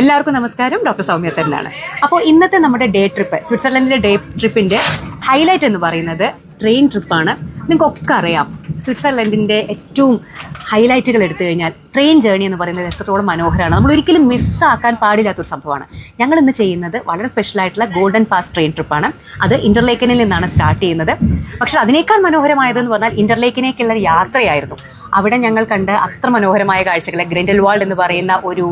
എല്ലാവർക്കും നമസ്കാരം. ഡോക്ടർ സൗമ്യ സെന്നാണ് അപ്പോൾ ഇന്നത്തെ നമ്മുടെ ഡേ ട്രിപ്പ് സ്വിറ്റ്സർലൻഡിലെ ഡേ ട്രിപ്പിന്റെ ഹൈലൈറ്റ് എന്ന് പറയുന്നത് ട്രെയിൻ ട്രിപ്പാണ് നിങ്ങൾക്കൊക്കെ അറിയാം സ്വിറ്റ്സർലൻഡിന്റെ ഏറ്റവും ഹൈലൈറ്റുകൾ എടുത്തു കഴിഞ്ഞാൽ ട്രെയിൻ ജേർണി എന്ന് പറയുന്നത് എത്രത്തോളം മനോഹരമാണ്. നമ്മൾ ഒരിക്കലും മിസ്സാക്കാൻ പാടില്ലാത്തൊരു സംഭവമാണ്. ഞങ്ങൾ ഇന്ന് ചെയ്യുന്നത് വളരെ സ്പെഷ്യൽ ആയിട്ടുള്ള ഗോൾഡൻ പാസ് ട്രെയിൻ ട്രിപ്പാണ് അത് ഇന്റർലേക്കനിൽ നിന്നാണ് സ്റ്റാർട്ട് ചെയ്യുന്നത്. പക്ഷേ അതിനേക്കാൾ മനോഹരമായതെന്ന് പറഞ്ഞാൽ ഇന്റർലേക്കിനേക്കുള്ള യാത്രയായിരുന്നു. അവിടെ ഞങ്ങൾ കണ്ട അത്ര മനോഹരമായ കാഴ്ചകൾ ഗ്രൻഡൽവാൾഡ് എന്ന് പറയുന്ന ഒരു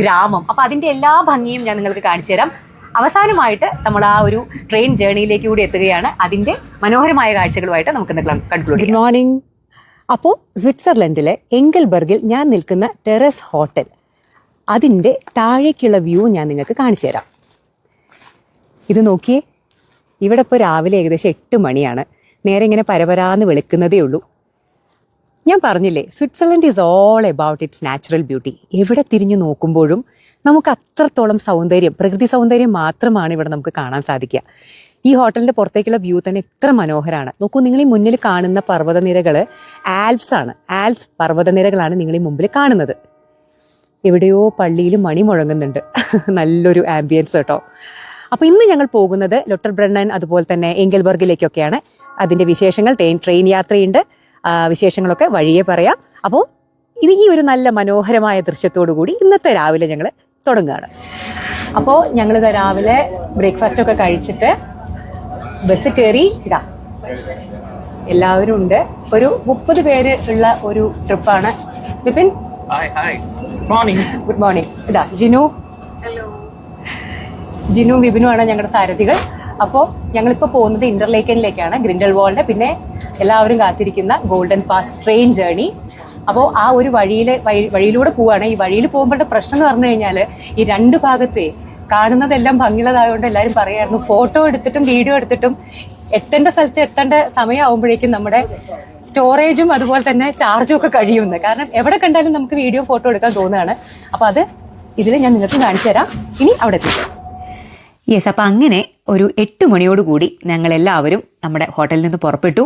ഗ്രാമം. അപ്പോൾ അതിന്റെ എല്ലാ ഭംഗിയും ഞാൻ നിങ്ങൾക്ക് കാണിച്ചു തരാം. അവസാനമായിട്ട് നമ്മൾ ആ ഒരു ട്രെയിൻ ജേർണിയിലേക്ക് കൂടി എത്തുകയാണ്. അതിന്റെ മനോഹരമായ കാഴ്ചകളുമായിട്ട് നമുക്ക് കൺക്ലൂഡ് ഗുഡ് മോർണിംഗ് അപ്പോൾ സ്വിറ്റ്സർലൻഡിലെ എങ്കൽബർഗിൽ ഞാൻ നിൽക്കുന്ന ടെറസ് ഹോട്ടൽ. അതിന്റെ താഴേക്കുള്ള വ്യൂ ഞാൻ നിങ്ങൾക്ക് കാണിച്ചു തരാം. ഇത് നോക്കിയേ ഇവിടെ ഇപ്പോൾ രാവിലെ ഏകദേശം എട്ട് മണിയാണ്. നേരെ ഇങ്ങനെ പരപരാന്ന് വെളുക്കുന്നതേ ഉള്ളൂ. ഞാൻ പറഞ്ഞില്ലേ Switzerland is all about its natural beauty എവിടെ തിരിഞ്ഞു നോക്കുമ്പോഴും നമുക്ക് അത്രത്തോളം സൗന്ദര്യം പ്രകൃതി സൗന്ദര്യം മാത്രമാണ് ഇവിടെ നമുക്ക് കാണാൻ സാധിക്കുക. ഈ ഹോട്ടലിന്റെ പുറത്തേക്കുള്ള വ്യൂ തന്നെ എത്ര മനോഹരമാണ് നോക്കൂ നിങ്ങൾ ഈ മുന്നിൽ കാണുന്ന പർവതനിരകൾ ആൽപ്സ് ആണ്. ആൽപ്സ് പർവതനിരകളാണ് നിങ്ങൾ ഈ മുമ്പിൽ കാണുന്നത്. എവിടെയോ പള്ളിയിൽ മണി മുഴങ്ങുന്നുണ്ട്. നല്ലൊരു ആംബിയൻസ് കേട്ടോ. അപ്പോൾ ഇന്ന് ഞങ്ങൾ പോകുന്നത് ലൊട്ടർ ബ്രണ്ണൻ അതുപോലെ തന്നെ എങ്കൽബർഗിലേക്കൊക്കെയാണ്. അതിന്റെ വിശേഷങ്ങൾ ട്രെയിൻ ട്രെയിൻ യാത്രയുണ്ട്. വിശേഷങ്ങളൊക്കെ വഴിയെ പറയാം. അപ്പോൾ ഇത് ഈ ഒരു നല്ല മനോഹരമായ ദൃശ്യത്തോടു കൂടി ഇന്നത്തെ രാവിലെ ഞങ്ങൾ തുടങ്ങുകയാണ്. അപ്പോൾ ഞങ്ങളിത് രാവിലെ ബ്രേക്ക്ഫാസ്റ്റ് ഒക്കെ കഴിച്ചിട്ട് ബസ് കയറി ഇതാ. എല്ലാവരും ഉണ്ട്. ഒരു മുപ്പത് പേര് ഉള്ള ഒരു ട്രിപ്പാണ് വിപിൻ? ഗുഡ് മോർണിംഗ് ഇതാ ജിനു. ജിനു വിപിനുമാണ് ഞങ്ങളുടെ സാരഥികൾ. അപ്പോൾ ഞങ്ങളിപ്പോൾ പോകുന്നത് ഇന്റർലേക്കനിലേക്കാണ് ഗ്രിൻഡൽ വാളിന്റെ പിന്നെ എല്ലാവരും കാത്തിരിക്കുന്ന ഗോൾഡൻ പാസ് ട്രെയിൻ ജേർണി അപ്പോൾ ആ ഒരു വഴിയിൽ വഴിയിലൂടെ പോവാണ്. ഈ വഴിയിൽ പോകുമ്പോഴത്തെ പ്രശ്നം എന്ന് പറഞ്ഞു കഴിഞ്ഞാൽ ഈ രണ്ട് ഭാഗത്തെ കാണുന്നതെല്ലാം ഭംഗിയുള്ളതായതുകൊണ്ട് എല്ലാവരും പറയായിരുന്നു ഫോട്ടോ എടുത്തിട്ടും വീഡിയോ എടുത്തിട്ടും എത്തേണ്ട സ്ഥലത്ത് എത്തേണ്ട സമയമാകുമ്പോഴേക്കും നമ്മുടെ സ്റ്റോറേജും അതുപോലെ തന്നെ ചാർജും ഒക്കെ കഴിയുമെന്ന്. കാരണം എവിടെ കണ്ടാലും നമുക്ക് വീഡിയോ ഫോട്ടോ എടുക്കാൻ തോന്നുകയാണ്. അപ്പോൾ അത് ഇതിൽ ഞാൻ നിങ്ങൾക്ക് കാണിച്ചു തരാം. ഇനി അവിടെ എത്തിക്കാം. യെസ് അപ്പം അങ്ങനെ ഒരു എട്ട് മണിയോടുകൂടി ഞങ്ങൾ എല്ലാവരും നമ്മുടെ ഹോട്ടലിൽ നിന്ന് പുറപ്പെട്ടു.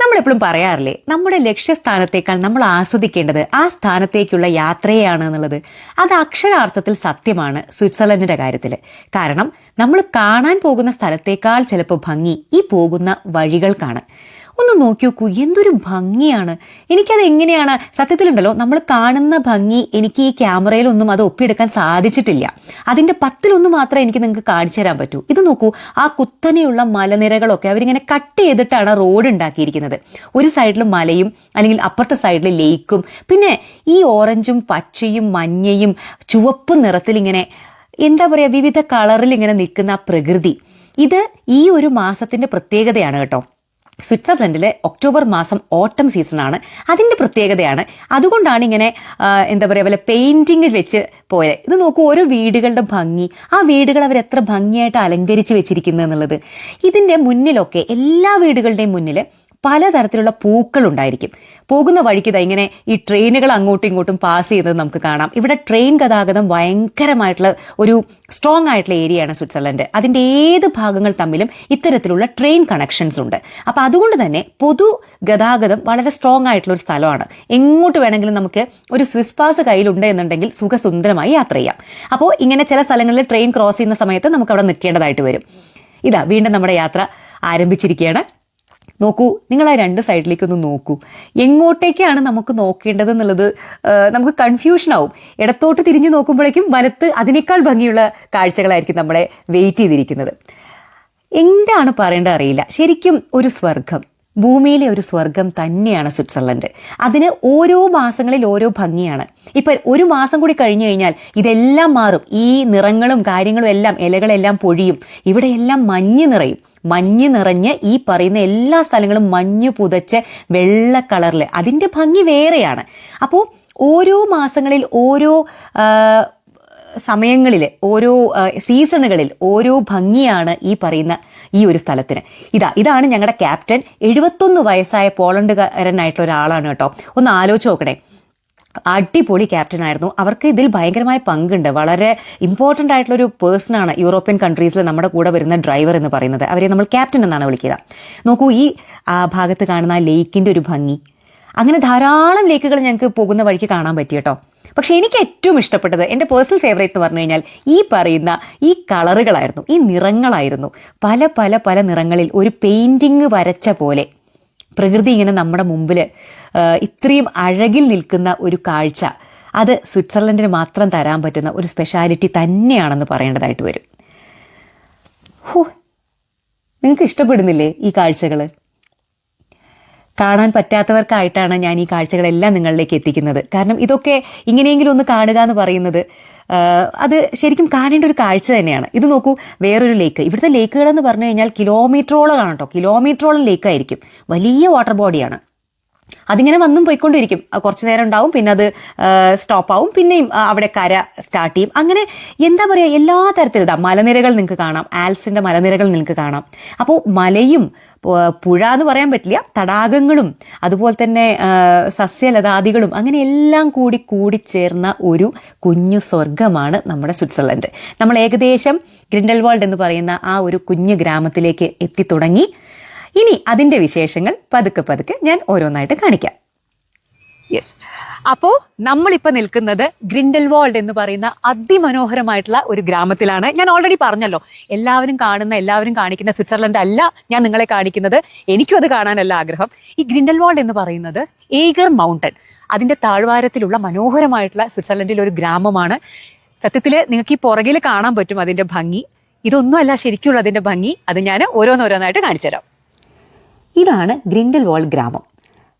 നമ്മളെപ്പോഴും പറയാറില്ലേ നമ്മുടെ ലക്ഷ്യസ്ഥാനത്തേക്കാൾ നമ്മൾ ആസ്വദിക്കേണ്ടത് ആ സ്ഥാനത്തേക്കുള്ള യാത്രയാണ് എന്നുള്ളത്. അത് അക്ഷരാർത്ഥത്തിൽ സത്യമാണ് സ്വിറ്റ്സർലൻഡിന്റെ കാര്യത്തിൽ കാരണം നമ്മൾ കാണാൻ പോകുന്ന സ്ഥലത്തേക്കാൾ ചിലപ്പോൾ ഭംഗി ഈ പോകുന്ന വഴികൾക്കാണ്. ഒന്ന് നോക്കി നോക്കൂ എന്തൊരു ഭംഗിയാണ്. എനിക്കത് എങ്ങനെയാണ് സത്യത്തിലുണ്ടല്ലോ നമ്മൾ കാണുന്ന ഭംഗി എനിക്ക് ഈ ക്യാമറയിലൊന്നും അത് ഒപ്പിയെടുക്കാൻ സാധിച്ചിട്ടില്ല. അതിന്റെ പത്തിലൊന്ന് മാത്രമേ എനിക്ക് നിങ്ങൾക്ക് കാണിച്ചു തരാൻ പറ്റൂ. ഇത് നോക്കൂ ആ കുത്തനെയുള്ള മലനിരകളൊക്കെ അവരിങ്ങനെ കട്ട് ചെയ്തിട്ടാണ് റോഡ് ഉണ്ടാക്കിയിരിക്കുന്നത്. ഒരു സൈഡിൽ മലയും അല്ലെങ്കിൽ അപ്പുറത്തെ സൈഡിൽ ലേക്കും പിന്നെ ഈ ഓറഞ്ചും പച്ചയും മഞ്ഞയും ചുവപ്പ് നിറത്തിൽ ഇങ്ങനെ എന്താ പറയുക വിവിധ കളറിൽ ഇങ്ങനെ നിൽക്കുന്ന ആ പ്രകൃതി. ഇത് ഈ ഒരു മാസത്തിന്റെ പ്രത്യേകതയാണ് കേട്ടോ. സ്വിറ്റ്സർലൻഡിലെ ഒക്ടോബർ മാസം ഓട്ടം സീസണാണ്. അതിന്റെ പ്രത്യേകതയാണ് അതുകൊണ്ടാണ് ഇങ്ങനെ എന്താ പറയുക പോലെ പെയിന്റിങ് വെച്ച് പോയത് ഇത് നോക്കൂ ഓരോ വീടുകളുടെ ഭംഗി. ആ വീടുകൾ അവർ എത്ര ഭംഗിയായിട്ട് അലങ്കരിച്ച് വെച്ചിരിക്കുന്നത് എന്നുള്ളത്. ഇതിന്റെ മുന്നിലൊക്കെ എല്ലാ വീടുകളുടെയും മുന്നിൽ പലതരത്തിലുള്ള പൂക്കൾ ഉണ്ടായിരിക്കും പോകുന്ന വഴിക്ക് ഇങ്ങനെ ഈ ട്രെയിനുകൾ അങ്ങോട്ടും ഇങ്ങോട്ടും പാസ് ചെയ്തത് നമുക്ക് കാണാം. ഇവിടെ ട്രെയിൻ ഗതാഗതം ഭയങ്കരമായിട്ടുള്ള ഒരു സ്ട്രോങ് ആയിട്ടുള്ള ഏരിയയാണ് സ്വിറ്റ്സർലൻഡ്. അതിന്റെ ഏത് ഭാഗങ്ങൾ തമ്മിലും ഇത്തരത്തിലുള്ള ട്രെയിൻ കണക്ഷൻസ് ഉണ്ട്. അപ്പൊ അതുകൊണ്ട് തന്നെ പൊതു ഗതാഗതം വളരെ സ്ട്രോങ് ആയിട്ടുള്ള ഒരു സ്ഥലമാണ്. എങ്ങോട്ട് വേണമെങ്കിലും നമുക്ക് ഒരു സ്വിസ് പാസ് കയ്യിലുണ്ട് എന്നുണ്ടെങ്കിൽ സുഖസുന്ദരമായി യാത്ര ചെയ്യാം. അപ്പോൾ ഇങ്ങനെ ചില സ്ഥലങ്ങളിൽ ട്രെയിൻ ക്രോസ് ചെയ്യുന്ന സമയത്ത് നമുക്ക് അവിടെ നിൽക്കേണ്ടതായിട്ട് വരും. ഇതാ വീണ്ടും നമ്മുടെ യാത്ര ആരംഭിച്ചിരിക്കുകയാണ്. നോക്കൂ നിങ്ങൾ ആ രണ്ട് സൈഡിലേക്ക് ഒന്ന് നോക്കൂ. എങ്ങോട്ടേക്കാണ് നമുക്ക് നോക്കേണ്ടത് എന്നുള്ളത് നമുക്ക് കൺഫ്യൂഷൻ ആവും. ഇടത്തോട്ട് തിരിഞ്ഞു നോക്കുമ്പോഴേക്കും വലത്ത് അതിനേക്കാൾ ഭംഗിയുള്ള കാഴ്ചകളായിരിക്കും നമ്മളെ വെയിറ്റ് ചെയ്തിരിക്കുന്നത്. എന്താണ് പറയേണ്ടത് അറിയില്ല. ശരിക്കും ഒരു സ്വർഗം ഭൂമിയിലെ ഒരു സ്വർഗം തന്നെയാണ് സ്വിറ്റ്സർലൻഡ്. അതിന് ഓരോ മാസങ്ങളിൽ ഓരോ ഭംഗിയാണ്. ഇപ്പൊ ഒരു മാസം കൂടി കഴിഞ്ഞു കഴിഞ്ഞാൽ ഇതെല്ലാം മാറും. ഈ നിറങ്ങളും കാര്യങ്ങളും എല്ലാം ഇലകളെല്ലാം പൊഴിയും. ഇവിടെയെല്ലാം മഞ്ഞ് നിറയും. മഞ്ഞ് നിറഞ്ഞ് ഈ പറയുന്ന എല്ലാ സ്ഥലങ്ങളും മഞ്ഞ് പുതച്ച് വെള്ള കളറിൽ അതിന്റെ ഭംഗി വേറെയാണ്. അപ്പോൾ ഓരോ മാസങ്ങളിൽ ഓരോ സമയങ്ങളിൽ ഓരോ സീസണുകളിൽ ഓരോ ഭംഗിയാണ് ഈ പറയുന്ന ഈ ഒരു സ്ഥലത്തിന്. ഇതാ ഇതാണ് ഞങ്ങളുടെ ക്യാപ്റ്റൻ എഴുപത്തൊന്ന് വയസ്സായ പോളണ്ടുകാരനായിട്ടുള്ള ഒരാളാണ് കേട്ടോ. ഒന്ന് ആലോചിച്ച് നോക്കണേ. അടിപൊളി ക്യാപ്റ്റൻ ആയിരുന്നു. അവർക്ക് ഇതിൽ ഭയങ്കരമായ പങ്കുണ്ട്. വളരെ ഇമ്പോർട്ടന്റ് ആയിട്ടുള്ള ഒരു പേഴ്സൺ ആണ് യൂറോപ്യൻ കൺട്രീസിൽ നമ്മുടെ കൂടെ വരുന്ന ഡ്രൈവർ എന്ന് പറയുന്നത്. അവരെ നമ്മൾ ക്യാപ്റ്റൻ എന്നാണ് വിളിക്കുക. നോക്കൂ ഈ ഭാഗത്ത് കാണുന്ന ലേക്കിന്റെ ഒരു ഭംഗി. അങ്ങനെ ധാരാളം ലേക്കുകൾ ഞങ്ങൾക്ക് പോകുന്ന വഴിക്ക് കാണാൻ പറ്റി കേട്ടോ. പക്ഷെ എനിക്ക് ഏറ്റവും ഇഷ്ടപ്പെട്ടത് എന്റെ പേഴ്സണൽ ഫേവറേറ്റ് എന്ന് പറഞ്ഞു കഴിഞ്ഞാൽ ഈ പറയുന്ന ഈ കളറുകളായിരുന്നു ഈ നിറങ്ങളായിരുന്നു. പല പല പല നിറങ്ങളിൽ ഒരു പെയിന്റിങ് വരച്ച പോലെ. പ്രകൃതി ഇങ്ങനെ നമ്മുടെ മുമ്പിൽ ഇത്രയും അഴകിൽ നിൽക്കുന്ന ഒരു കാഴ്ച അത് സ്വിറ്റ്സർലൻഡിന് മാത്രം തരാൻ പറ്റുന്ന ഒരു സ്പെഷ്യാലിറ്റി തന്നെയാണെന്ന് പറയേണ്ടതായിട്ട് വരും. ഹോ നിങ്ങൾക്ക് ഇഷ്ടപ്പെടുന്നില്ലേ ഈ കാഴ്ചകൾ കാണാൻ പറ്റാത്തവർക്കായിട്ടാണ് ഞാൻ ഈ കാഴ്ചകളെല്ലാം നിങ്ങളിലേക്ക് എത്തിക്കുന്നത്. കാരണം ഇതൊക്കെ ഇങ്ങനെയെങ്കിലും ഒന്ന് കാണുക എന്ന് പറയുന്നത് അത് ശരിക്കും കാണേണ്ട ഒരു കാഴ്ച തന്നെയാണ്. ഇത് നോക്കൂ വേറൊരു ലേക്ക് ഇവിടുത്തെ ലേക്കുകൾ എന്ന് പറഞ്ഞു കഴിഞ്ഞാൽ കിലോമീറ്ററോളം ആണ് കേട്ടോ കിലോമീറ്ററോളം ലേക്കായിരിക്കും വലിയ വാട്ടർ ബോഡിയാണ് അതിങ്ങനെ വന്നും പോയിക്കൊണ്ടിരിക്കും. കുറച്ച് നേരം ഉണ്ടാവും പിന്നെ അത് സ്റ്റോപ്പ് ആവും പിന്നെയും അവിടെ കര സ്റ്റാർട്ട് ചെയ്യും. അങ്ങനെ എന്താ പറയുക എല്ലാ തരത്തിലും മലനിരകൾ നിങ്ങൾക്ക് കാണാം ആൽപ്സിന്റെ മലനിരകൾ നിങ്ങൾക്ക് കാണാം. അപ്പോൾ മലയും പുഴ എന്ന് പറയാൻ പറ്റില്ല തടാകങ്ങളും അതുപോലെ തന്നെ സസ്യലതാദികളും അങ്ങനെ എല്ലാം കൂടി കൂടിച്ചേർന്ന ഒരു കുഞ്ഞു സ്വർഗമാണ് നമ്മുടെ സ്വിറ്റ്സർലൻഡ്. നമ്മൾ ഏകദേശം ഗ്രിൻഡൽവാൾഡ് എന്ന് പറയുന്ന ആ ഒരു കുഞ്ഞു ഗ്രാമത്തിലേക്ക് എത്തിത്തുടങ്ങി ഇനി അതിന്റെ വിശേഷങ്ങൾ പതുക്കെ പതുക്കെ ഞാൻ ഓരോന്നായിട്ട് കാണിക്കാം. യെസ് അപ്പോൾ നമ്മളിപ്പോൾ നിൽക്കുന്നത് ഗ്രിൻഡൽവാൾഡ് എന്ന് പറയുന്ന അതിമനോഹരമായിട്ടുള്ള ഒരു ഗ്രാമത്തിലാണ്. ഞാൻ ഓൾറെഡി പറഞ്ഞല്ലോ എല്ലാവരും കാണുന്ന എല്ലാവരും കാണിക്കുന്ന സ്വിറ്റ്സർലൻഡ് അല്ല ഞാൻ നിങ്ങളെ കാണിക്കുന്നത്. എനിക്കും അത് കാണാനല്ല ആഗ്രഹം. ഈ ഗ്രിൻഡൽവാൾഡ് എന്ന് പറയുന്നത് ഏഗർ മൗണ്ടൻ അതിന്റെ താഴ്വാരത്തിലുള്ള മനോഹരമായിട്ടുള്ള സ്വിറ്റ്സർലൻഡിലെ ഒരു ഗ്രാമമാണ്. സത്യത്തിൽ നിങ്ങൾക്ക് ഈ പുറകിൽ കാണാൻ പറ്റും അതിന്റെ ഭംഗി. ഇതൊന്നുമല്ല ശരിക്കുള്ള അതിന്റെ ഭംഗി. അത് ഞാൻ ഓരോന്നോരോന്നായിട്ട് കാണിച്ചു തരാം ഇതാണ് ഗ്രിൻഡൽവാൾഡ് ഗ്രാമം.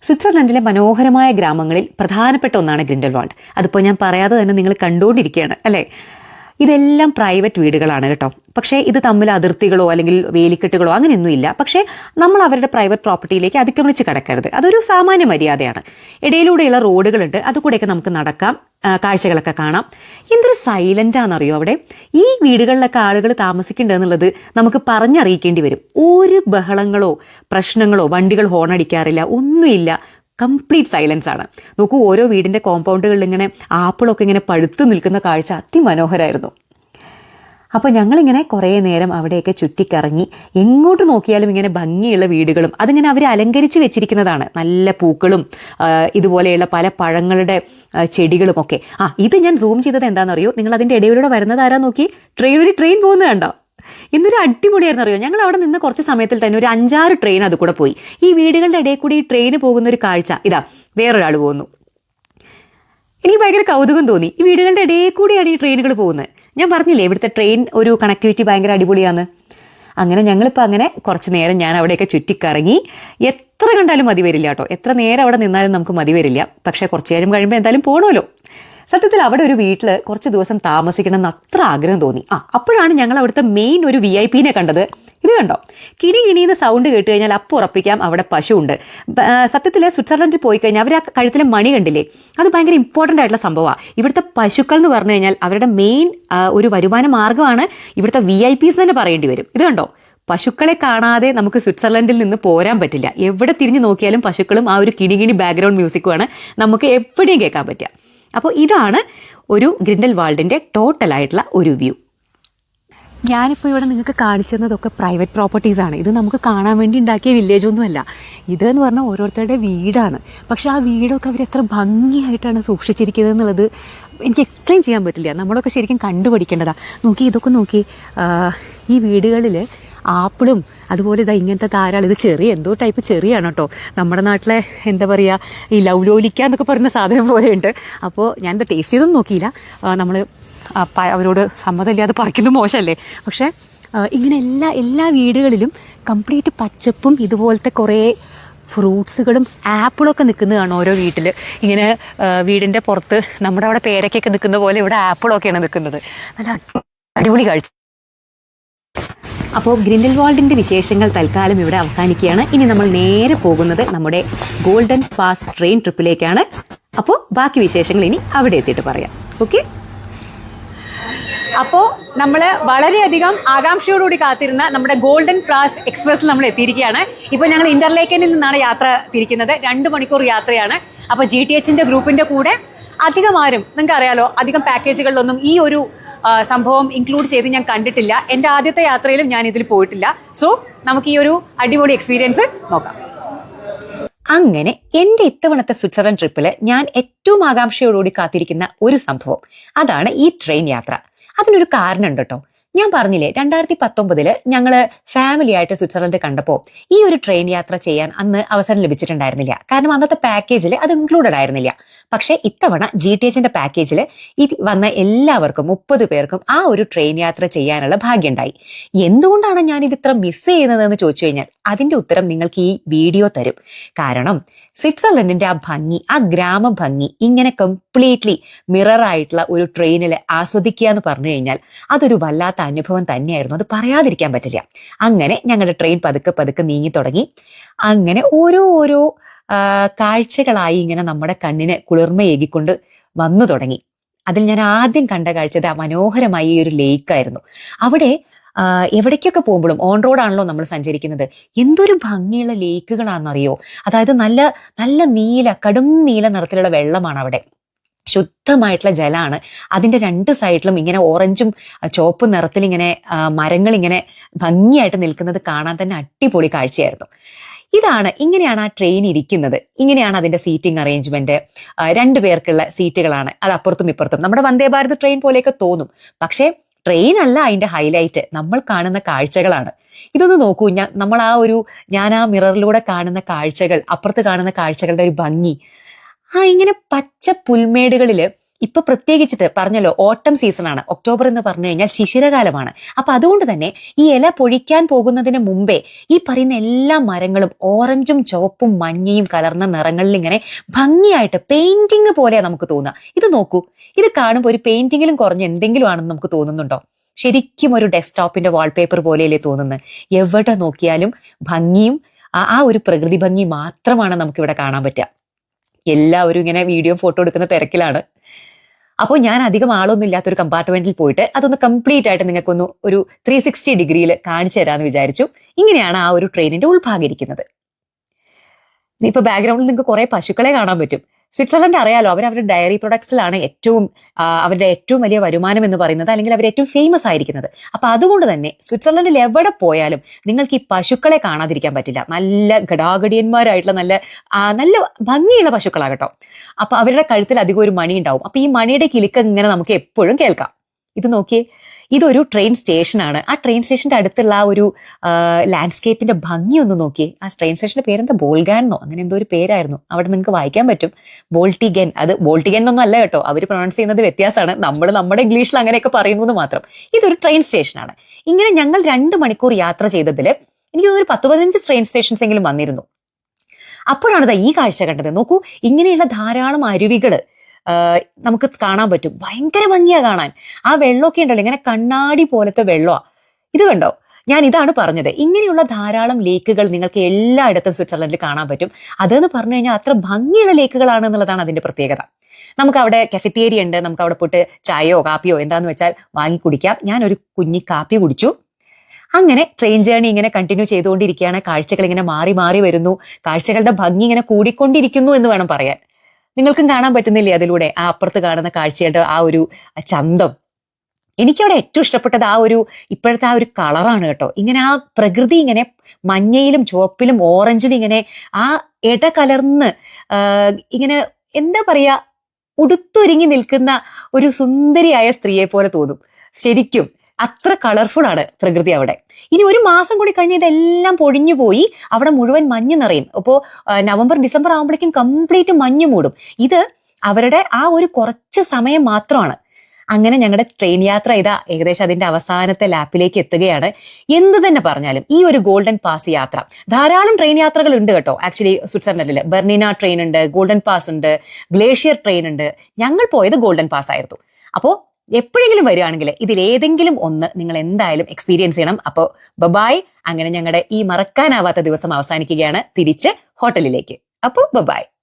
സ്വിറ്റ്സർലൻഡിലെ മനോഹരമായ ഗ്രാമങ്ങളിൽ പ്രധാനപ്പെട്ട ഒന്നാണ് ഗ്രിൻഡൽവാൾഡ് അതിപ്പോൾ ഞാൻ പറയാതെ തന്നെ നിങ്ങൾ കണ്ടുകൊണ്ടിരിക്കുകയാണ് അല്ലേ? ഇതെല്ലാം പ്രൈവറ്റ് വീടുകളാണ് കേട്ടോ. പക്ഷേ ഇത് തമ്മിൽ അതിർത്തികളോ അല്ലെങ്കിൽ വേലിക്കെട്ടുകളോ അങ്ങനെയൊന്നുമില്ല. പക്ഷേ നമ്മൾ അവരുടെ പ്രൈവറ്റ് പ്രോപ്പർട്ടിയിലേക്ക് അതിക്രമിച്ച് കിടക്കരുത്. അതൊരു സാമാന്യ മര്യാദയാണ്. ഇടയിലൂടെയുള്ള റോഡുകളുണ്ട്. അതുകൂടെയൊക്കെ നമുക്ക് നടക്കാം. കാഴ്ചകളൊക്കെ കാണാം. എന്തൊരു സൈലന്റാണെന്നറിയോ അവിടെ? ഈ വീടുകളിലൊക്കെ ആളുകൾ താമസിക്കേണ്ടതെന്നുള്ളത് നമുക്ക് പറഞ്ഞറിയിക്കേണ്ടി വരും. ഒരു ബഹളങ്ങളോ പ്രശ്നങ്ങളോ വണ്ടികൾ ഹോൺ അടിക്കാറില്ല. ഒന്നുമില്ല. കംപ്ലീറ്റ് സൈലൻസ് ആണ്. നോക്കൂ ഓരോ വീടിന്റെ കോമ്പൗണ്ടുകളിൽ ഇങ്ങനെ ആപ്പിളൊക്കെ ഇങ്ങനെ പഴുത്തു നിൽക്കുന്ന കാഴ്ച അതിമനോഹരമായിരുന്നു അപ്പോൾ ഞങ്ങളിങ്ങനെ കുറേ നേരം അവിടെയൊക്കെ ചുറ്റിക്കറങ്ങി എങ്ങോട്ട് നോക്കിയാലും ഇങ്ങനെ ഭംഗിയുള്ള വീടുകളും അതിങ്ങനെ അവർ അലങ്കരിച്ച് വെച്ചിരിക്കുന്നതാണ്. നല്ല പൂക്കളും ഇതുപോലെയുള്ള പല പഴങ്ങളുടെ ചെടികളും ഒക്കെ. ആ ഇത് ഞാൻ സൂം ചെയ്തത് എന്താണെന്നറിയോ? നിങ്ങൾ അതിന്റെ ഇടയിലൂടെ വരുന്നത് ആരാ നോക്കി? ട്രെയിൻ ഒരു ട്രെയിൻ പോകുന്നത് കണ്ടോ? എന്തൊരു അടിപൊളിയായിരുന്നു അറിയോ? ഞങ്ങൾ അവിടെ നിന്ന് കുറച്ച് സമയത്തിൽ തന്നെ ഒരു അഞ്ചാറ് ട്രെയിൻ അത് കൂടെ പോയി. ഈ വീടുകളുടെ ഇടയിൽ കൂടി ഈ ട്രെയിൻ പോകുന്ന ഒരു കാഴ്ച. ഇതാ വേറൊരാൾ പോകുന്നു. എനിക്ക് ഭയങ്കര കൗതുകം തോന്നി. ഈ വീടുകളുടെ ഇടയിൽ കൂടിയാണ് ഈ ട്രെയിനുകൾ പോകുന്നത്. ഞാൻ പറഞ്ഞില്ലേ ഇവിടുത്തെ ട്രെയിൻ ഒരു കണക്ടിവിറ്റി ഭയങ്കര അടിപൊളിയാണ് അങ്ങനെ ഞങ്ങളിപ്പോൾ അങ്ങനെ കുറച്ച് നേരം ഞാൻ അവിടെയൊക്കെ ചുറ്റിക്കറങ്ങി. എത്ര കണ്ടാലും മതി വരില്ല കേട്ടോ. എത്ര നേരം അവിടെ നിന്നാലും നമുക്ക് മതി വരില്ല. പക്ഷേ കുറച്ച് നേരം കഴിയുമ്പോൾ എന്തായാലും പോകണമല്ലോ സത്യത്തിൽ അവിടെ ഒരു വീട്ടിൽ കുറച്ച് ദിവസം താമസിക്കണം എന്ന് അത്ര ആഗ്രഹം തോന്നി. ആ അപ്പോഴാണ് ഞങ്ങൾ അവിടുത്തെ മെയിൻ ഒരു വി ഐ പിനെ കണ്ടത്. ഇത് കണ്ടോ? കിണി കിണിന്ന് സൗണ്ട് കേട്ട് കഴിഞ്ഞാൽ അപ്പം ഉറപ്പിക്കാം അവിടെ പശുവുണ്ട് സത്യത്തിൽ സ്വിറ്റ്സർലൻഡിൽ പോയി കഴിഞ്ഞാൽ അവർ ആ കഴുത്തിലെ മണി കണ്ടില്ലേ? അത് ഭയങ്കര ഇമ്പോർട്ടന്റ് ആയിട്ടുള്ള സംഭവമാണ് ഇവിടുത്തെ പശുക്കൾ എന്ന് പറഞ്ഞു കഴിഞ്ഞാൽ അവരുടെ മെയിൻ ഒരു വരുമാന മാർഗമാണ് ഇവിടുത്തെ വി ഐ പീസ് തന്നെ പറയേണ്ടി വരും. ഇത് കണ്ടോ? പശുക്കളെ കാണാതെ നമുക്ക് സ്വിറ്റ്സർലൻഡിൽ നിന്ന് പോരാൻ പറ്റില്ല. എവിടെ തിരിഞ്ഞു നോക്കിയാലും പശുക്കളും ആ ഒരു കിണികിണി ബാക്ക്ഗ്രൗണ്ട് മ്യൂസിക്കുമാണ് നമുക്ക് എവിടെയും കേൾക്കാൻ പറ്റുക. അപ്പോൾ ഇതാണ് ഒരു ഗ്രിൻഡൽ വാൾഡിന്റെ ടോട്ടലായിട്ടുള്ള ഒരു വ്യൂ. ഞാനിപ്പോൾ ഇവിടെ നിങ്ങൾക്ക് കാണിച്ചു തന്നതൊക്കെ പ്രൈവറ്റ് പ്രോപ്പർട്ടീസ് ആണ്. ഇത് നമുക്ക് കാണാൻ വേണ്ടി ഉണ്ടാക്കിയ വില്ലേജ് ഒന്നുമല്ല ഇതെന്ന് പറഞ്ഞാൽ ഓരോരുത്തരുടെ വീടാണ്. പക്ഷേ ആ വീടൊക്കെ അവർ എത്ര ഭംഗിയായിട്ടാണ് സൂക്ഷിച്ചിരിക്കുന്നത് എന്നുള്ളത് എനിക്ക് എക്സ്പ്ലെയിൻ ചെയ്യാൻ പറ്റില്ല. നമ്മളൊക്കെ ശരിക്കും കണ്ടുപഠിക്കേണ്ടതാണ് നോക്കി ഇതൊക്കെ നോക്കി. ഈ വീടുകളിൽ ആപ്പിളും അതുപോലെ ഇതാ ഇങ്ങനത്തെ ധാരാളം ഇത് ചെറിയ എന്തോ ടൈപ്പ് ചെറിയാണ് കേട്ടോ നമ്മുടെ നാട്ടിലെ എന്താ പറയുക ഈ ലൗലോലിക്ക എന്നൊക്കെ പറയുന്ന സാധനം പോലെയുണ്ട്. അപ്പോൾ ഇത് ടേസ്റ്റ് ചെയ്തൊന്നും നോക്കിയില്ല. നമ്മൾ അവരോട് സമ്മതമില്ലാതെ പറിക്കുന്നത് മോശമല്ലേ പക്ഷേ ഇങ്ങനെ എല്ലാ എല്ലാ വീടുകളിലും കംപ്ലീറ്റ് പച്ചപ്പും ഇതുപോലത്തെ കുറേ ഫ്രൂട്ട്സുകളും ആപ്പിളൊക്കെ നിൽക്കുന്നതാണ് ഓരോ വീട്ടിൽ ഇങ്ങനെ വീടിന്റെ പുറത്ത് നമ്മുടെ അവിടെ പേരക്കൊക്കെ നിൽക്കുന്ന പോലെ ഇവിടെ ആപ്പിളൊക്കെയാണ് നിൽക്കുന്നത് നല്ല അടിപൊളി കാഴ്ച. അപ്പോൾ ഗ്രിൻഡൽ വാൾഡിന്റെ വിശേഷങ്ങൾ തൽക്കാലം ഇവിടെ അവസാനിക്കുകയാണ്. ഇനി നമ്മൾ നേരെ പോകുന്നത് നമ്മുടെ ഗോൾഡൻ പാസ് ട്രെയിൻ ട്രിപ്പിലേക്കാണ്. അപ്പോൾ ബാക്കി വിശേഷങ്ങൾ ഇനി അവിടെ എത്തിയിട്ട് പറയാം. ഓക്കെ? അപ്പോൾ നമ്മൾ വളരെയധികം ആകാംക്ഷയോടുകൂടി കാത്തിരുന്ന നമ്മുടെ ഗോൾഡൻ പ്ലാസ് എക്സ്പ്രസ്സിൽ നമ്മൾ എത്തിയിരിക്കുകയാണ്. ഇപ്പോൾ ഞങ്ങൾ ഇന്റർലേക്കനിൽ നിന്നാണ് യാത്ര തിരിക്കുന്നത്. രണ്ട് മണിക്കൂർ യാത്രയാണ്. അപ്പോൾ ജി ടി എച്ചിന്റെ ഗ്രൂപ്പിന്റെ കൂടെ അധികം ആരും നിങ്ങൾക്ക് അറിയാലോ അധികം പാക്കേജുകളിലൊന്നും ഈ ഒരു സംഭവം ഇൻക്ലൂഡ് ചെയ്ത് ഞാൻ കണ്ടിട്ടില്ല. എന്റെ ആദ്യത്തെ യാത്രയിലും ഞാൻ ഇതിൽ പോയിട്ടില്ല. സോ നമുക്ക് ഈ ഒരു അടിപൊളി എക്സ്പീരിയൻസ് നോക്കാം. അങ്ങനെ എന്റെ ഇത്തവണത്തെ സ്വിറ്റ്സർലൻഡ് ട്രിപ്പിൽ ഞാൻ ഏറ്റവും ആകാംക്ഷയോടുകൂടി കാത്തിരിക്കുന്ന ഒരു സംഭവം. അതാണ് ഈ ട്രെയിൻ യാത്ര. അതിനൊരു കാരണമുണ്ട് കേട്ടോ. ഞാൻ പറഞ്ഞില്ലേ രണ്ടായിരത്തി പത്തൊമ്പതിൽ ഞങ്ങൾ ഫാമിലി ആയിട്ട് സ്വിറ്റ്സർലൻഡ് കണ്ടപ്പോൾ ഈ ഒരു ട്രെയിൻ യാത്ര ചെയ്യാൻ അന്ന് അവസരം ലഭിച്ചിട്ടുണ്ടായിരുന്നില്ല. കാരണം അന്നത്തെ പാക്കേജിൽ അത് ഇൻക്ലൂഡഡ് ആയിരുന്നില്ല. പക്ഷെ ഇത്തവണ ജി ടി എച്ചിന്റെ പാക്കേജിൽ ഈ വന്ന എല്ലാവർക്കും മുപ്പത് പേർക്കും ആ ഒരു ട്രെയിൻ യാത്ര ചെയ്യാനുള്ള ഭാഗ്യമുണ്ടായി എന്തുകൊണ്ടാണ് ഞാൻ ഇത് ഇത്ര മിസ് ചെയ്യുന്നത് എന്ന് ചോദിച്ചു കഴിഞ്ഞാൽ അതിന്റെ ഉത്തരം നിങ്ങൾക്ക് ഈ വീഡിയോ തരും. കാരണം സ്വിറ്റ്സർലൻഡിന്റെ ആ ഭംഗി ആ ഗ്രാമ ഭംഗി ഇങ്ങനെ കംപ്ലീറ്റ്ലി മിറർ ആയിട്ടുള്ള ഒരു ട്രെയിനിൽ ആസ്വദിക്കുക എന്ന് പറഞ്ഞു കഴിഞ്ഞാൽ അതൊരു വല്ലാത്ത അനുഭവം തന്നെയായിരുന്നു. അത് പറയാതിരിക്കാൻ പറ്റില്ല. അങ്ങനെ ഞങ്ങളുടെ ട്രെയിൻ പതുക്കെ പതുക്കെ നീങ്ങി തുടങ്ങി. അങ്ങനെ ഓരോ ഓരോ കാഴ്ചകളായി ഇങ്ങനെ നമ്മുടെ കണ്ണിന് കുളിർമയേകിക്കൊണ്ട് വന്നു തുടങ്ങി. അതിൽ ഞാൻ ആദ്യം കണ്ട കാഴ്ച ആ മനോഹരമായ ഈ ഒരു ലേക്കായിരുന്നു അവിടെ എവിടേക്കൊക്കെ പോകുമ്പോഴും ഓൺ റോഡാണല്ലോ നമ്മൾ സഞ്ചരിക്കുന്നത്. എന്തൊരു ഭംഗിയുള്ള ലേക്കുകളാണെന്നറിയോ? അതായത് നല്ല നല്ല നീല കടും നീല നിറത്തിലുള്ള വെള്ളമാണ് അവിടെ. ശുദ്ധമായിട്ടുള്ള ജലമാണ് അതിന്റെ രണ്ട് സൈഡിലും ഇങ്ങനെ ഓറഞ്ചും ചുവപ്പ് നിറത്തിൽ ഇങ്ങനെ മരങ്ങൾ ഇങ്ങനെ ഭംഗിയായിട്ട് നിൽക്കുന്നത് കാണാൻ തന്നെ അടിപൊളി കാഴ്ചയായിരുന്നു. ഇതാണ് ഇങ്ങനെയാണ് ആ ട്രെയിൻ ഇരിക്കുന്നത്. ഇങ്ങനെയാണ് അതിന്റെ സീറ്റിംഗ് അറേഞ്ച്മെന്റ് രണ്ട് പേർക്കുള്ള സീറ്റുകളാണ് അത് അപ്പുറത്തും ഇപ്പുറത്തും. നമ്മുടെ വന്ദേ ഭാരത് ട്രെയിൻ പോലെയൊക്കെ തോന്നും. പക്ഷേ ട്രെയിൻ അല്ല അതിന്റെ ഹൈലൈറ്റ് നമ്മൾ കാണുന്ന കാഴ്ചകളാണ്. ഇതൊന്ന് നോക്കൂ ഞാൻ നമ്മൾ ആ ഒരു ഞാൻ ആ മിററിലൂടെ കാണുന്ന കാഴ്ചകൾ അപ്പുറത്ത് കാണുന്ന കാഴ്ചകളുടെ ഒരു ഭംഗി. ആ ഇങ്ങനെ പച്ച പുൽമേടുകളിൽ ഇപ്പൊ പ്രത്യേകിച്ചിട്ട് പറഞ്ഞല്ലോ ഓട്ടം സീസണാണ്. ഒക്ടോബർ എന്ന് പറഞ്ഞു കഴിഞ്ഞാൽ ശിശിരകാലമാണ്. അപ്പൊ അതുകൊണ്ട് തന്നെ ഈ ഇല പൊഴിക്കാൻ പോകുന്നതിന് മുമ്പേ ഈ പറയുന്ന എല്ലാ മരങ്ങളും ഓറഞ്ചും ചുവപ്പും മഞ്ഞയും കലർന്ന നിറങ്ങളിൽ ഇങ്ങനെ ഭംഗിയായിട്ട് പെയിന്റിങ് പോലെയാ നമുക്ക് തോന്നുക. ഇത് നോക്കൂ. ഇത് കാണുമ്പോൾ ഒരു പെയിന്റിങ്ങിലും കുറഞ്ഞ എന്തെങ്കിലും ആണെന്ന് നമുക്ക് തോന്നുന്നുണ്ടോ? ശരിക്കും ഒരു ഡെസ്ക്ടോപ്പിന്റെ വാൾപേപ്പർ പോലെയല്ലേ തോന്നുന്നത്. എവിടെ നോക്കിയാലും ഭംഗിയും ആ ഒരു പ്രകൃതി ഭംഗി മാത്രമാണ് നമുക്കിവിടെ കാണാൻ പറ്റുക. എല്ലാവരും ഇങ്ങനെ വീഡിയോ ഫോട്ടോ എടുക്കുന്ന തിരക്കിലാണ്. അപ്പോൾ ഞാൻ അധികം ആളൊന്നും ഇല്ലാത്തൊരു കമ്പാർട്ട്മെന്റിൽ പോയിട്ട് അതൊന്ന് കംപ്ലീറ്റ് ആയിട്ട് നിങ്ങൾക്കൊന്ന് ഒരു ത്രീ സിക്സ്റ്റി ഡിഗ്രിയിൽ കാണിച്ചു തരാമെന്ന് വിചാരിച്ചു. ഇങ്ങനെയാണ് ആ ഒരു ട്രെയിനിന്റെ ഉൾഭാഗം ഇരിക്കുന്നത്. ഇപ്പൊ ബാക്ക്ഗ്രൗണ്ടിൽ നിങ്ങൾക്ക് കുറെ പശുക്കളെ കാണാൻ പറ്റും. സ്വിറ്റ്സർലൻഡ് അറിയാലോ അവർ അവരുടെ ഡയറി പ്രൊഡക്ട്സിലാണ് ഏറ്റവും അവരുടെ ഏറ്റവും വലിയ വരുമാനം എന്ന് പറയുന്നത് അല്ലെങ്കിൽ അവർ ഏറ്റവും ഫേമസ് ആയിരിക്കുന്നത്. അപ്പൊ അതുകൊണ്ട് തന്നെ സ്വിറ്റ്സർലൻഡിൽ എവിടെ പോയാലും നിങ്ങൾക്ക് ഈ പശുക്കളെ കാണാതിരിക്കാൻ പറ്റില്ല. നല്ല ഘടാഘടിയന്മാരായിട്ടുള്ള നല്ല നല്ല ഭംഗിയുള്ള പശുക്കളാകട്ടോ. അപ്പൊ അവരുടെ കഴുത്തിൽ അധികം ഒരു മണി ഉണ്ടാവും. അപ്പൊ ഈ മണിയുടെ കിലുക്കം ഇങ്ങനെ നമുക്ക് എപ്പോഴും കേൾക്കാം. ഇത് നോക്കിയേ. ഇതൊരു ട്രെയിൻ സ്റ്റേഷനാണ് ആ ട്രെയിൻ സ്റ്റേഷന്റെ അടുത്തുള്ള ആ ഒരു ലാൻഡ്സ്കേപ്പിന്റെ ഭംഗി ഒന്ന് നോക്കിയേ ആ ട്രെയിൻ സ്റ്റേഷന്റെ പേരെന്താ? ബോൾഗാനോ? അങ്ങനെ എന്തോ ഒരു പേരായിരുന്നു. അവിടെ നിങ്ങൾക്ക് വായിക്കാൻ പറ്റും. ബോൾട്ടിഗൻ. അത് ബോൾട്ടിഗൻ എന്നൊന്നും അല്ല കേട്ടോ. അവർ പ്രൊണൗൺസ് ചെയ്യുന്നത് വ്യത്യാസമാണ്. നമ്മൾ നമ്മുടെ ഇംഗ്ലീഷിൽ അങ്ങനെയൊക്കെ പറയുന്നു എന്ന് മാത്രം. ഇതൊരു ട്രെയിൻ സ്റ്റേഷനാണ് ഇങ്ങനെ ഞങ്ങൾ രണ്ട് മണിക്കൂർ യാത്ര ചെയ്തതിൽ എനിക്ക് ഒരു പത്ത് പതിനഞ്ച് ട്രെയിൻ സ്റ്റേഷൻസ് എങ്കിലും വന്നിരുന്നു. അപ്പോഴാണ് ഈ കാഴ്ച കണ്ടത്. നോക്കൂ ഇങ്ങനെയുള്ള ധാരാളം അരുവികൾ ആ, നമുക്ക് കാണാൻ പറ്റും. ഭയങ്കര ഭംഗിയാ കാണാൻ. ആ വെള്ളമൊക്കെ ഉണ്ടല്ലോ ഇങ്ങനെ കണ്ണാടി പോലത്തെ വെള്ളമാ. ഇത് കണ്ടോ? ഞാൻ ഇതാണ് പറഞ്ഞത്. ഇങ്ങനെയുള്ള ധാരാളം ലേക്കുകൾ നിങ്ങൾക്ക് എല്ലായിടത്തും സ്വിറ്റ്സർലൻഡിൽ കാണാൻ പറ്റും. അതെന്ന് പറഞ്ഞു കഴിഞ്ഞാൽ അത്ര ഭംഗിയുള്ള ലേക്കുകളാണ് എന്നുള്ളതാണ് അതിന്റെ പ്രത്യേകത. നമുക്ക് അവിടെ കഫറ്റേരിയ ഉണ്ട്. നമുക്ക് അവിടെ പോയിട്ട് ചായയോ കാപ്പിയോ എന്താന്ന് വെച്ചാൽ വാങ്ങി കുടിക്കാം. ഞാൻ ഒരു കുഞ്ഞി കാപ്പി കുടിച്ചു. അങ്ങനെ ട്രെയിൻ ജേണി ഇങ്ങനെ കണ്ടിന്യൂ ചെയ്തുകൊണ്ടിരിക്കുകയാണ്. കാഴ്ചകൾ ഇങ്ങനെ മാറി മാറി വരുന്നു. കാഴ്ചകളുടെ ഭംഗി ഇങ്ങനെ കൂടിക്കൊണ്ടിരിക്കുന്നു എന്ന് വേണം പറയാൻ. നിങ്ങൾക്കും കാണാൻ പറ്റുന്നില്ലേ അതിലൂടെ? ആ അപ്പുറത്ത് കാണുന്ന കാഴ്ചയുടെ ആ ഒരു ചന്തം. എനിക്കവിടെ ഏറ്റവും ഇഷ്ടപ്പെട്ടത് ആ ഒരു ഇപ്പോഴത്തെ ആ ഒരു കളറാണ് കേട്ടോ. ഇങ്ങനെ ആ പ്രകൃതി ഇങ്ങനെ മഞ്ഞയിലും ചുവപ്പിലും ഓറഞ്ചിലും ഇങ്ങനെ ആ ഇട കലർന്ന് ഇങ്ങനെ എന്താ പറയുക ഉടുത്തൊരുങ്ങി നിൽക്കുന്ന ഒരു സുന്ദരിയായ സ്ത്രീയെ പോലെ തോന്നും. ശരിക്കും അത്ര കളർഫുൾ ആണ് പ്രകൃതി അവിടെ. ഇനി ഒരു മാസം കൂടി കഴിഞ്ഞ് ഇതെല്ലാം പൊഴിഞ്ഞു പോയി അവിടെ മുഴുവൻ മഞ്ഞ് നിറയും. അപ്പോൾ നവംബർ ഡിസംബർ ആകുമ്പോഴേക്കും കംപ്ലീറ്റ് മഞ്ഞ് മൂടും. ഇത് അവരുടെ ആ ഒരു കുറച്ച് സമയം മാത്രമാണ്. അങ്ങനെ ഞങ്ങളുടെ ട്രെയിൻ യാത്ര ഇതാ ഏകദേശം അതിന്റെ അവസാനത്തെ ലാപ്പിലേക്ക് എത്തുകയാണ്. എന്ത് തന്നെ പറഞ്ഞാലും ഈ ഒരു ഗോൾഡൻ പാസ് യാത്ര ധാരാളം ട്രെയിൻ യാത്രകൾ ഉണ്ട് കേട്ടോ. ആക്ച്വലി സ്വിറ്റ്സർലൻഡിൽ ബെർണിന ട്രെയിൻ ഉണ്ട് ഗോൾഡൻ പാസ് ഉണ്ട് ഗ്ലേഷ്യർ ട്രെയിൻ ഉണ്ട്. ഞങ്ങൾ പോയത് ഗോൾഡൻ പാസ് ആയിരുന്നു. അപ്പോൾ എപ്പോഴെങ്കിലും വരികയാണെങ്കിൽ ഇതിൽ ഏതെങ്കിലും ഒന്ന് നിങ്ങൾ എന്തായാലും എക്സ്പീരിയൻസ് ചെയ്യണം. അപ്പോൾ ബബായ് അങ്ങനെ ഞങ്ങളുടെ ഈ മറക്കാനാവാത്ത ദിവസം അവസാനിക്കുകയാണ് തിരിച്ച് ഹോട്ടലിലേക്ക് അപ്പോൾ ബബായ്